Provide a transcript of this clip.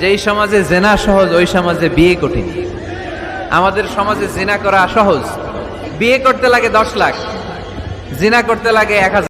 যেই সমাজে জেনা সহজ, ওই সমাজে বিয়ে কঠিন। আমাদের সমাজে জেনা করা সহজ। বিয়ে করতে লাগে দশ লাখ, জিনা করতে লাগে এক হাজার।